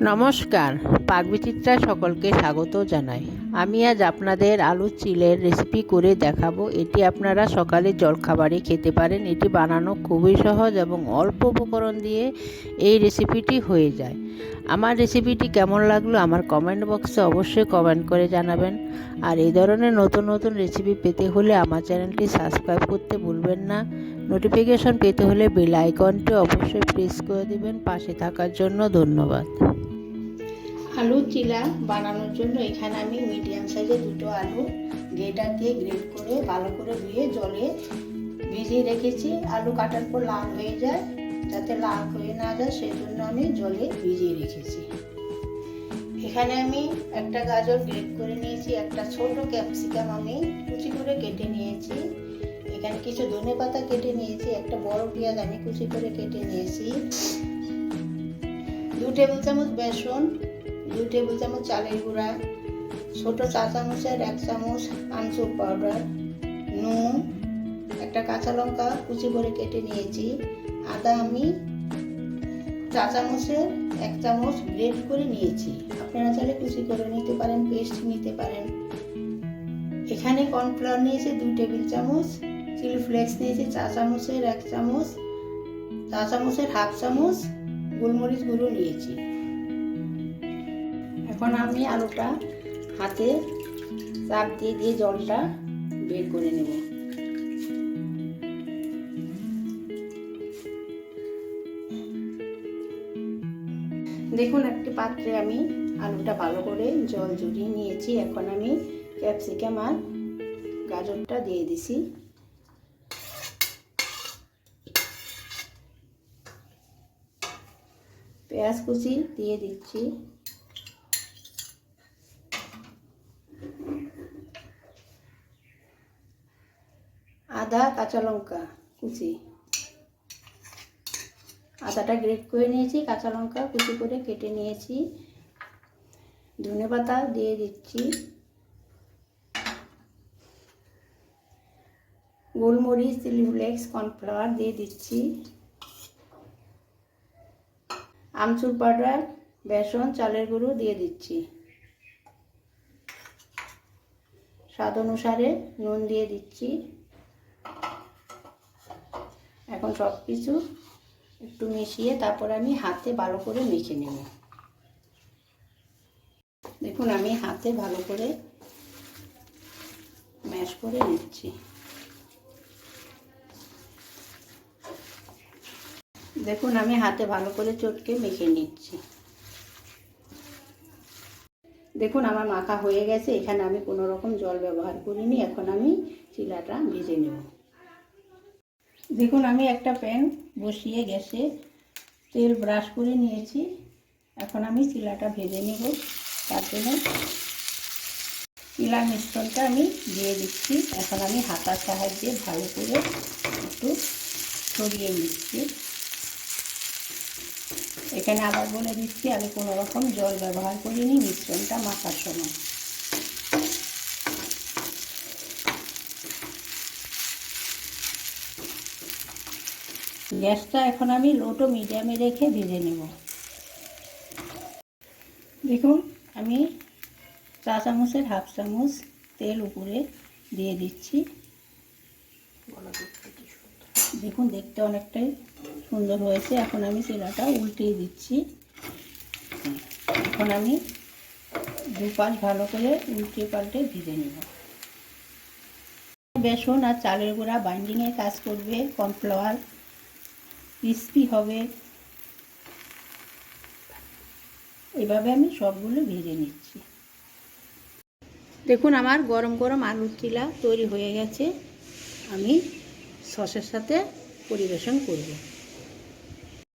নমস্কার পাকবিচিত্রায় সকলকে স্বাগত জানাই। আমি আজ আপনাদের আলু চিলের রেসিপি করে দেখাবো। এটি আপনারা সকালে জলখাবারে খেতে পারেন। এটি বানানো খুবই সহজ এবং অল্প উপকরণ দিয়ে এই রেসিপিটি হয়ে যায়। আমার রেসিপিটি কেমন লাগল আমার কমেন্ট বক্সে অবশ্যই কমেন্ট করে জানাবেন। আর এই ধরনের নতুন নতুন রেসিপি পেতে হলে আমার চ্যানেলটি সাবস্ক্রাইব করতে ভুলবেন না। নোটিফিকেশন পেতে হলে বেল আইকনটি অবশ্যই প্রেস করে দেবেন। পাশে থাকার জন্য ধন্যবাদ। আলু চিলা বানানোর জন্য এখানে আমি মিডিয়াম সাইজে দুটো আলু গ্রেটার দিয়ে গ্রেট করে ভালো করে ধুয়ে জলে ভিজিয়ে রেখেছি। আলু কাটার পর লাল হয়ে যায়। যাতে লাল হয়ে না যায় সেই জন্য আমি জলে ভিজিয়ে রেখেছি। এখানে আমি একটা গাজর গ্রেট করে নিয়েছি, একটা ছোট ক্যাপসিকাম আমি কুচি করে কেটে নিয়েছি। এখানে কিছু ধনে পাতা কেটে নিয়েছি, একটা বড় পেঁয়াজ আমি কুচি করে কেটে নিয়েছি। দু টেবিল চামচ বেসন দু টেবিল চামচ চালের গুঁড়া, ছোট চা চামচের এক চামচ আমচুর পাউডার, নুন, একটা কাঁচা লঙ্কা কুচি করে কেটে নিয়েছি। আদা আমি চা চামচের এক চামচ গ্রেট করে নিয়েছি। আপনারা চাইলে কুচি করে নিতে পারেন পেস্ট নিতে পারেন। এখানে কর্নফ্লাওয়ার নিয়েছি দুই টেবিল চামচ চিলি ফ্লেক্স নিয়েছি চা চামচের এক চামচ চা চামচের হাফ চামচ গোলমরিচ গুঁড়ো নিয়েছি। এখন আমি আলুটা হাতে চাপ দিয়ে দিয়ে জলটা বের করে নেব। দেখুন, একটি পাত্রে আমি আলুটা ভালো করে জল জড়িয়ে নিয়েছি। এখন আমি ক্যাপসিকাম আর গাজরটা দিয়ে দিছি। পেঁয়াজ কুচি দিয়ে দিচ্ছি। আদা, কাঁচা লঙ্কা কুচি। আদাটা গ্রেট করে নিয়েছি, কাঁচা লঙ্কা কুচি করে কেটে নিয়েছি। ধনে পাতা দিয়ে দিচ্ছি। গোলমরিচ চিলি ফ্লেক্স কর্নফ্লাওয়ার দিয়ে দিচ্ছি। আমচুর পাউডার, বেসন, চালের গুঁড়ো দিয়ে দিচ্ছি। স্বাদ অনুসারে নুন দিয়ে দিচ্ছি। এখন সব কিছু একটু মিশিয়ে তারপর আমি হাতে ভালো করে মেখে নেব। দেখুন, আমি হাতে ভালো করে ম্যাশ করে নিচ্ছি। দেখুন, আমি হাতে ভালো করে চটকে মেখে নিচ্ছি। দেখুন, আমার মাখা হয়ে গেছে। এখানে আমি কোনো রকম জল ব্যবহার করিনি। এখন আমি চিলাটা ভেজে নেব। দেখুন, আমি একটা প্যান বসিয়ে গ্যাসে তেল ব্রাশ করে নিয়েছি। এখন আমি চিলাটা ভেজে নেব। তার জন্য চিলার মিশ্রণটা আমি দিয়ে দিচ্ছি। এখন আমি হাতার সাহায্যে ভালো করে একটু ছড়িয়ে নিচ্ছি। এখানে আবার বলে দিচ্ছি, আমি কোনো রকম জল ব্যবহার করিনি, মিশ্রণটা মাখার সময়। গ্যাসটা এখন আমি লো টু মিডিয়ামে রেখে ভেজে নেব। দেখুন, আমি চা চামচের হাফ চামচ তেল উপরে দিয়ে দিচ্ছি। দেখুন, দেখতে অনেকটাই সুন্দর হয়েছে। এখন আমি চিলাটা উল্টিয়ে দিচ্ছি। এখন আমি দু দুপাশ ভালো করে উল্টে পাল্টে ভেজে নেব। বেসন আর চালের গুঁড়া বাইন্ডিংয়ে কাজ করবে কর্নফ্লাওয়ার ক্রিস্পি হবে। এভাবে আমি সবগুলো ভেজে নিচ্ছি। দেখুন আমার গরম গরম আলুর চিলা তৈরি হয়ে গেছে। আমি সসের সাথে পরিবেশন করব।